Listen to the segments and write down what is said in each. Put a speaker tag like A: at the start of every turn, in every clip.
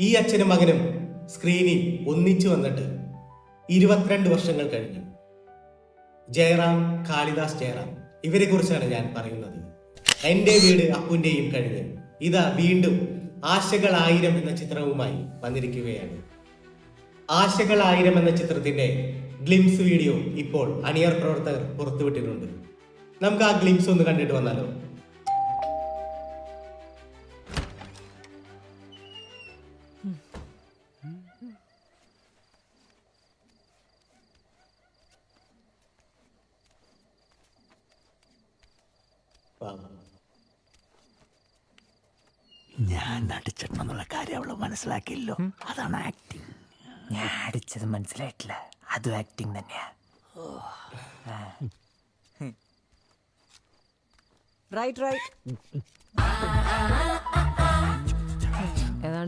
A: ഈ അച്ഛനും മകനും സ്ക്രീനിൽ ഒന്നിച്ചു വന്നിട്ട് ഇരുപത്തിരണ്ട് വർഷങ്ങൾ കഴിഞ്ഞു. ജയറാം കാളിദാസ് ജയറാം ഇവരെ കുറിച്ചാണ് ഞാൻ പറയുന്നത്. എന്റെ വീട് അപ്പുന്റെയും കഴിഞ്ഞ്. ഇതാ വീണ്ടും ആശകൾ ആയിരം എന്ന ചിത്രവുമായി വന്നിരിക്കുകയാണ്. ആശകൾ ആയിരം എന്ന ചിത്രത്തിന്റെ ഗ്ലിംസ് വീഡിയോ ഇപ്പോൾ അണിയർ പ്രവർത്തകർ പുറത്തുവിട്ടിട്ടുണ്ട്. നമുക്ക് ആ ഗ്ലിംസ് ഒന്ന് കണ്ടിട്ട് വന്നാലോ?
B: ഞാൻ അടിച്ചിട്ടെന്നുള്ള കാര്യം അവൾ മനസ്സിലാക്കിയില്ലോ. അതാണ് ആക്ടിങ്
C: ഞാൻ അടിച്ചത് മനസ്സിലായിട്ടില്ല. അതും ആക്ടിങ് തന്നെയാ.
D: റൈറ്റ് റൈറ്റ്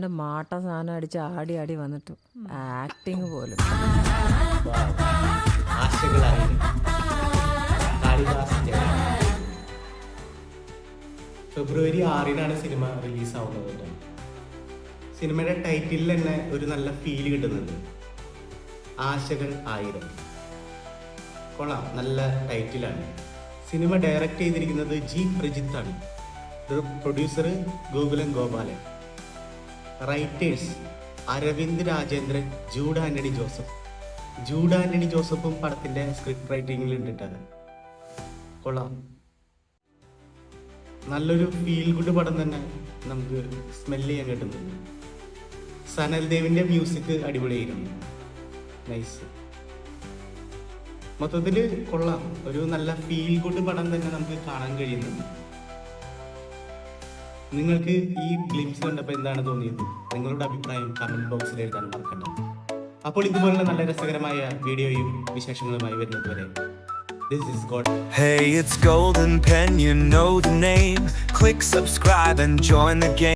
D: ഏതാണ്ട് മാട്ട സാധനം അടിച്ച് ആടി ആടി വന്നിട്ട്. ആക്ടിങ് പോലും.
A: ഫെബ്രുവരി ആറിനാണ് സിനിമ റിലീസ് ആവുന്നത് സിനിമയുടെ ടൈറ്റിലിൽ തന്നെ ഒരു നല്ല ഫീൽ കിട്ടുന്നുണ്ട്. ആശകൾ ആയിരം. കൊള്ളാം നല്ല ടൈറ്റിലാണ് സിനിമ ഡയറക്റ്റ് ചെയ്തിരിക്കുന്നത് ജി. പ്രജിത്താണ്. പ്രൊഡ്യൂസർ ഗോകുലം ഗോപാലൻ. റൈറ്റേഴ്സ് അരവിന്ദ് രാജേന്ദ്രൻ ജൂഡ് ആന്റണി ജോസഫ്. ജൂഡ് ആന്റണി ജോസഫും പടത്തിന്റെ സ്ക്രിപ്റ്റ് റൈറ്റിംഗിൽ ഉണ്ടിട്ടത് കൊള്ളാം. നല്ലൊരു ഫീൽ ഗുഡ് പടം തന്നെ നമുക്ക് സ്മെൽ ചെയ്യാൻ കിട്ടുന്നുണ്ട് സനൽ ദേവിന്റെ മ്യൂസിക് അടിപൊളിയായിരുന്നു. നൈസ് മൊത്തത്തിൽ കൊള്ളാം. ഒരു നല്ല ഫീൽ ഗുഡ് പടം തന്നെ നമുക്ക് കാണാൻ കഴിയുന്നുണ്ട്. നിങ്ങൾക്ക് ഈ ഗ്ലിംസ് കണ്ടപ്പോൾ എന്താണ് തോന്നിയത് നിങ്ങളുടെ അഭിപ്രായം കമന്റ് ബോക്സിൽ എഴുതാൻ മറക്കണ്ട അപ്പോൾ ഇതുപോലുള്ള നല്ല രസകരമായ വീഡിയോയും വിശേഷങ്ങളുമായി വരുന്നത് വരെ this is God.
E: Hey, it's Golden Pen, you know the name. Click subscribe and join the game.